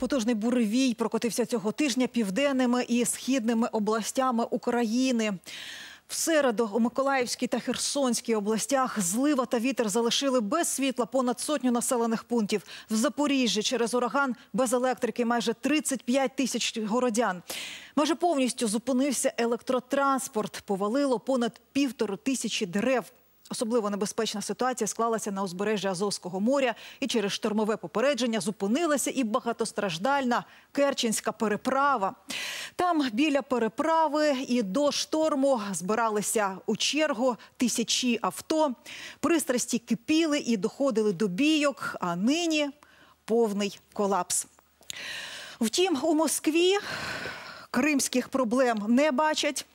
Потужний буревій прокотився цього тижня південними і східними областями України. В середу у Миколаївській та Херсонській областях злива та вітер залишили без світла понад сотню населених пунктів. В Запоріжжі через ураган без електрики майже 35 тисяч городян. Майже повністю зупинився електротранспорт. Повалило понад півтори тисячі дерев. Особливо небезпечна ситуація склалася на узбережжі Азовського моря, і через штормове попередження зупинилася і багатостраждальна Керченська переправа. Там біля переправи і до шторму збиралися у чергу тисячі авто. Пристрасті кипіли і доходили до бійок, а нині повний колапс. Втім, у Москві кримських проблем не бачать.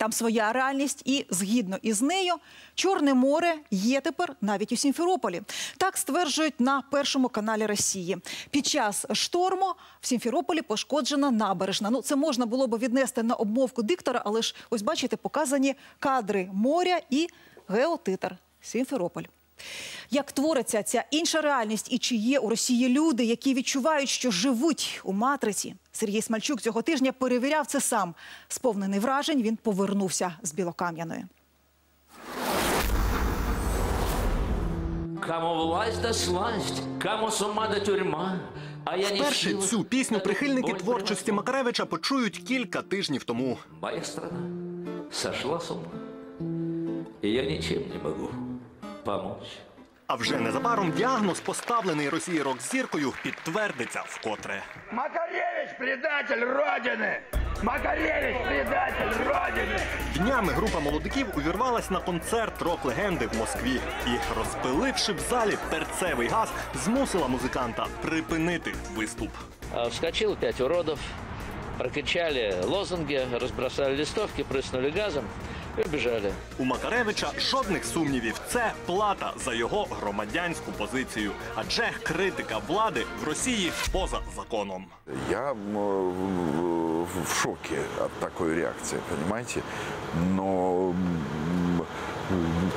Там своя реальність, і згідно із нею, Чорне море є тепер навіть у Сімферополі. Так стверджують на першому каналі Росії. Під час шторму в Сімферополі пошкоджена набережна. Ну це можна було би віднести на обмовку диктора, але ж ось бачите, показані кадри моря і геотитр Сімферополь. Як твориться ця інша реальність, і чи є у Росії люди, які відчувають, що живуть у матриці? Сергій Смальчук цього тижня перевіряв це сам. Сповнений вражень, він повернувся з Білокам'яної. Кому власть да сласть, кому з ума да тюрма. А я Вперше цю пісню прихильники творчості. Макаревича почують кілька тижнів тому. Моя страна сошла с ума, и я ничем не могу помочь. А вже незабаром діагноз, поставлений Росії рок-зіркою, підтвердиться вкотре. Макаревич предатель Родины! Макаревич предатель Родины! Днями група молодиків увірвалась на концерт рок-легенди в Москві і, розпиливши в залі перцевий газ, змусила музиканта припинити виступ. А, Вскочило пять уродов, прокричали лозунги, разбросали листовки, прыснули газом убежали. У Макаревича жодних сумнівів. Це плата за його громадянську позицію. Адже критика влади в Росії поза законом. Я в в шоке от такой реакции, понимаете? Но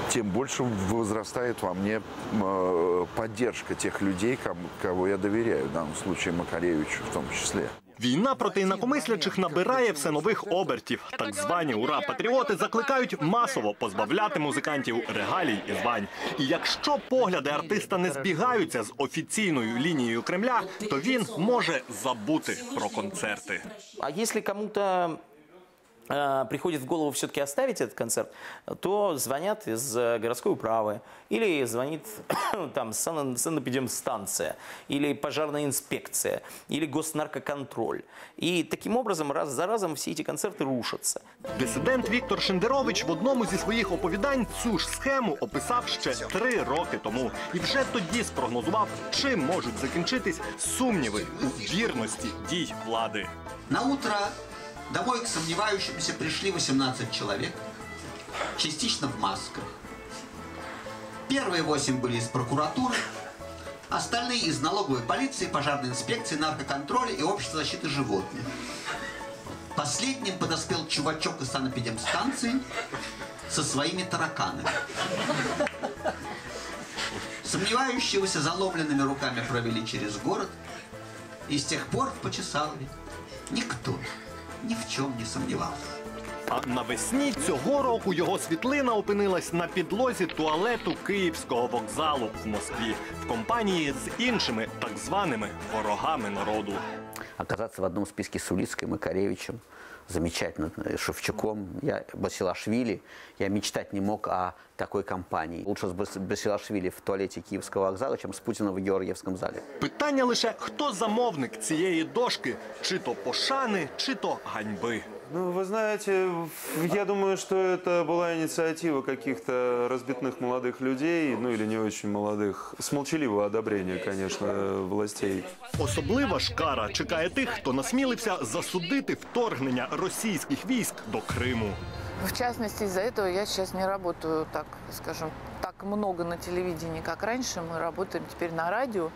тем больше возрастает во мне поддержка тех людей, ком- кого я доверяю, в данном случае Макаревичу в том числе. Війна проти інакомислячих набирає все нових обертів. Так звані ура-патріоти закликають масово позбавляти музикантів регалій і звань. І якщо погляди артиста не збігаються з офіційною лінією Кремля, то він може забути про концерти. А якщо кому-то э, приходит в голову все-таки оставить этот концерт, то звонят из э, городской управы, или звонит там сан- санэпидемстанция, или пожарная инспекция, или госнаркоконтроль. И таким образом раз за разом все эти концерты рушатся. Дисидент Віктор Шендерович в одному зі своїх оповідань цю ж схему описав ще три роки тому, і вже тоді спрогнозував, чим можуть закінчитись сумніви у вірності дій влади. На утро домой к сомневающимся пришли 18 человек, частично в масках. Первые восемь были из прокуратуры, остальные из налоговой полиции, пожарной инспекции, наркоконтроля и общества защиты животных. Последним подоспел чувачок из санэпидемстанции со своими тараканами. Сомневающегося заломленными руками провели через город, и с тех пор в Почесалове никто ни в чем не сомневался. А навесні цього року його світлина опинилась на підлозі туалету Київського вокзалу в Москві в компанії з іншими так званими ворогами народу. оказаться в одном списке с Улицкой, Макаревичем, замечательно, э, Шевчуком, я, Басилашвили. Я мечтать не мог о такой компании. Лучше Бас- Басилашвили в туалете Киевского вокзала, чем с Путиным в Георгиевском зале. Питання лише хто замовник цієї дошки, чи то пошани, чи то ганьби. Ну, вы знаете, я думаю, что это была инициатива каких-то разбитных молодых людей, ну или не очень молодых, с молчаливого одобрения, конечно, властей. Особлива ж кара чекає тих, хто насмілився засудити вторгнення російських військ до Криму. В частности, из-за этого я сейчас не работаю так, скажем, так много на телевидении, как раньше. Мы работаем теперь на радио.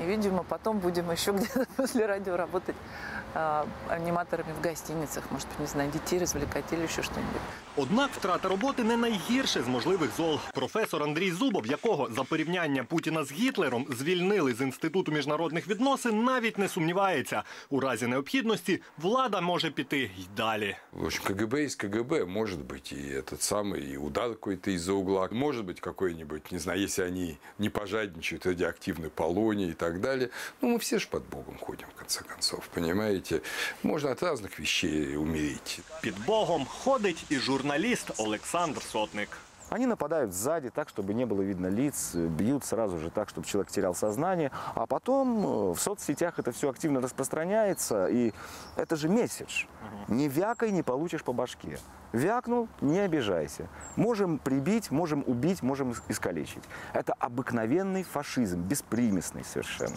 И, видимо, потом будем еще где-то после радио работать а, аниматорами в гостиницах. Может быть, не знаю, детей развлекать или еще что-нибудь. Однак втрата роботи не найгірше з можливих зол. Професор Андрій Зубов, якого за порівняння Путіна з Гітлером звільнили з інституту міжнародних відносин, навіть не сумнівається. У разі необхідності влада може піти й далі. В общем, КГБ есть КГБ, может быть, и этот самый, и удар какой-то из-за угла, может быть, какой-нибудь, не знаю, если они не пожадничают, радиоактивной полонии и так далее. Ну, мы все же под Богом ходим, в конце концов, понимаете? Можно от разных вещей умереть. Під Богом ходить і Журналіст Олександр Сотник. Они нападают сзади так, чтобы не было видно лиц, бьют сразу же так, чтобы человек терял сознание, а потом э, в соцсетях это все активно распространяется, и это же месседж. Не вякай, не получишь по башке. Вякнул, не обижайся. Можем прибить, можем убить, можем ис- искалечить. Это обыкновенный фашизм, беспримесный совершенно.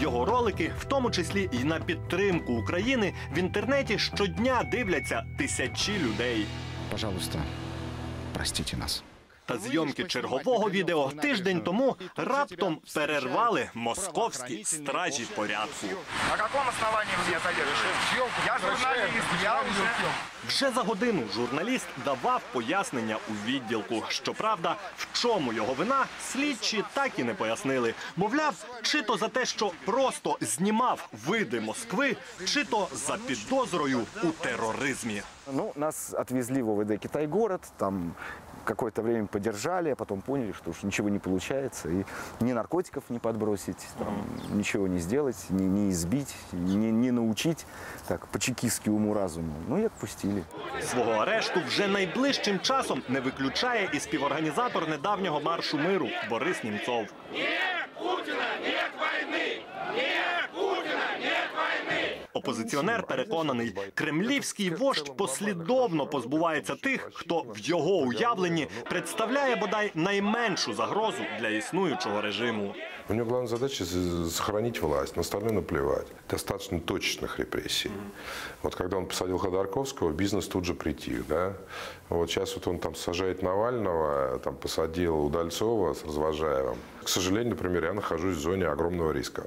Його ролики, в тому числі і на підтримку України, в інтернеті щодня дивляться тисячі людей. Пожалуйста, простите нас. Та зйомки чергового відео тиждень тому раптом перервали московські стражі порядку. На каком основании вы меня задерживаете? Я журналист, я уже... Вже за годину журналіст давав пояснення у відділку. Щоправда, в чому його вина, слідчі так і не пояснили. Мовляв, чи то за те, що просто знімав види Москви, чи то за підозрою у тероризмі. Ну, нас відвезли в ОВД Китай-город, там какое-то время подержали, а потом поняли, что уж ничего не получается, и ни наркотиков не подбросить, там, ничего не сделать, не, не избить, не, не научить, так, по-чекистски уму-разуму. Ну и отпустили. Свого арешту вже найближчим часом не виключає і співорганізатор недавнього маршу миру Борис Німцов. Опозиціонер переконаний, кремлівський вождь послідовно позбувається тих, хто в його уявленні представляє бодай найменшу загрозу для існуючого режиму. У него главная задача сохранить власть, на остальное наплевать. Достаточно точечных репрессий. Вот когда он посадил Ходорковского, бизнес тут же притих, да. Вот сейчас вот он там сажает Навального, там посадил Удальцова с Развожаевым. К сожалению, например, я нахожусь в зоне огромного риска.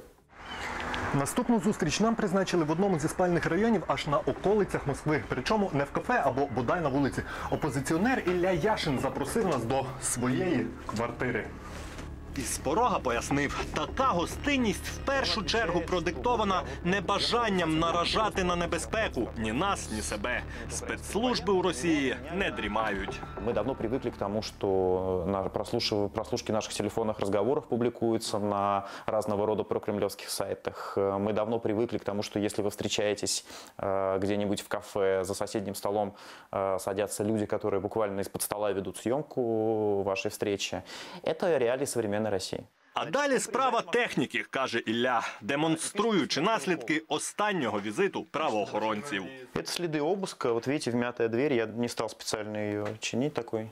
Наступну зустріч нам призначили в одному зі спальних районів аж на околицях Москви. Причому не в кафе або бодай на вулиці. Опозиціонер Ілля Яшин запросив нас до своєї квартири. І з порога пояснив, така гостинність в першу чергу продиктована небажанням наражати на небезпеку ні нас, ні себе. Спецслужби у Росії не дрімають. Мы давно привыкли к тому, что на прослушив- прослушки наших телефонных разговоров публикуются на разного рода прокремлевских сайтах. Э, Мы давно привыкли к тому, что если вы встречаетесь э, где-нибудь в кафе, за соседним столом э, садятся люди, которые буквально из-под стола ведут съемку вашей встречи. Это реалии современной России. А далі справа техніки, каже Ілля, демонструючи наслідки останнього візиту правоохоронців. Это следы обыска. Вот видите, вмятая дверь. Я не стал специально ее чинить такой.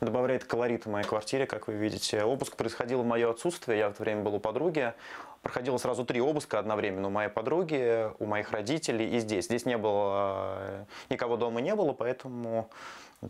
Добавляет колорита моей квартире, как вы видите. Обыск происходил в мое отсутствие. Я в это время был у подруги. Проходило сразу три обыска одновременно. У моей подруги, у моих родителей и здесь. Здесь не было, э, никого дома не было, поэтому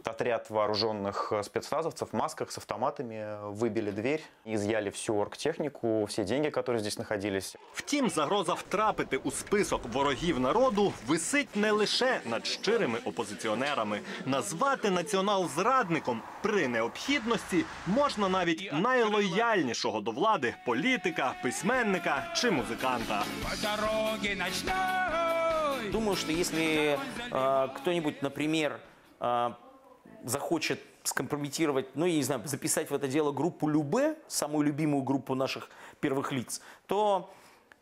отряд вооруженных э, спецназовцев в масках с автоматами э, выбили дверь, изъяли всю оргтехнику, все деньги, которые здесь находились. Втім, загроза втрапити у список ворогів народу висить не лише над щирими опозиціонерами. Назвати націонал-зрадником при необхідності можна навіть найлояльнішого до влади політика, письменника Чи музиканта. Думаю, что если э, кто-нибудь, например, э, захочет скомпрометировать, ну, я не знаю, записать в это дело группу Любе, самую любимую группу наших первых лиц, то,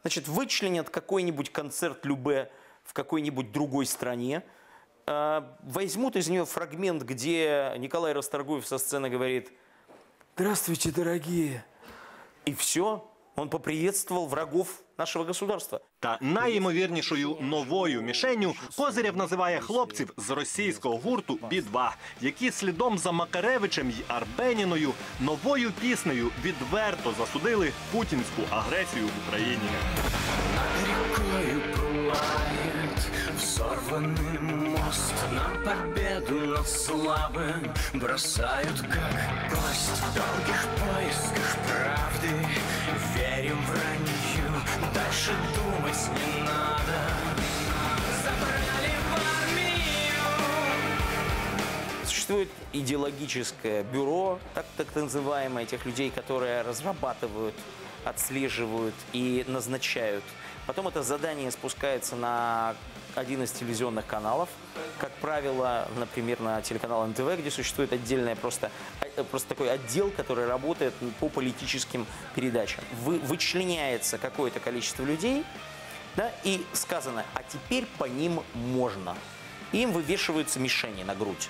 значит, вычленят какой-нибудь концерт Любе в какой-нибудь другой стране, э, возьмут из нее фрагмент, где Николай Расторгуев со сцены говорит «Здравствуйте, дорогие!» И все, он поприветствовал врагов нашего государства. Та найімовірнішою новою мішенню Козирєв називає хлопців з російського гурту Бі-2, які слідом за Макаревичем й Арбеніною новою піснею відверто засудили путінську агресію в Україні. Рекою пылает взорванный мост На победу над слабым бросают как кость В долгих поисках правды верим вранью Дальше думать не надо. Забрали в армию. Существует идеологическое бюро, так, так называемое, тех людей, которые разрабатывают, отслеживают и назначают. Потом это задание спускается на один из телевизионных каналов, как правило, например, на телеканал НТВ, где существует отдельная просто, э, просто такой отдел, который работает по политическим передачам. Вы, вычленяется какое-то количество людей, да, и сказано, а теперь по ним можно. Им вывешиваются мишени на грудь.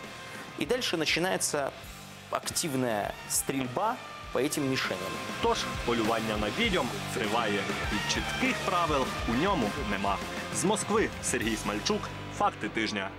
И дальше начинается активная стрельба по этим мишеням. Тож полювання на відьом триває, і чітких правил у ньому нема. З Москви Сергій Смальчук. Факти тижня.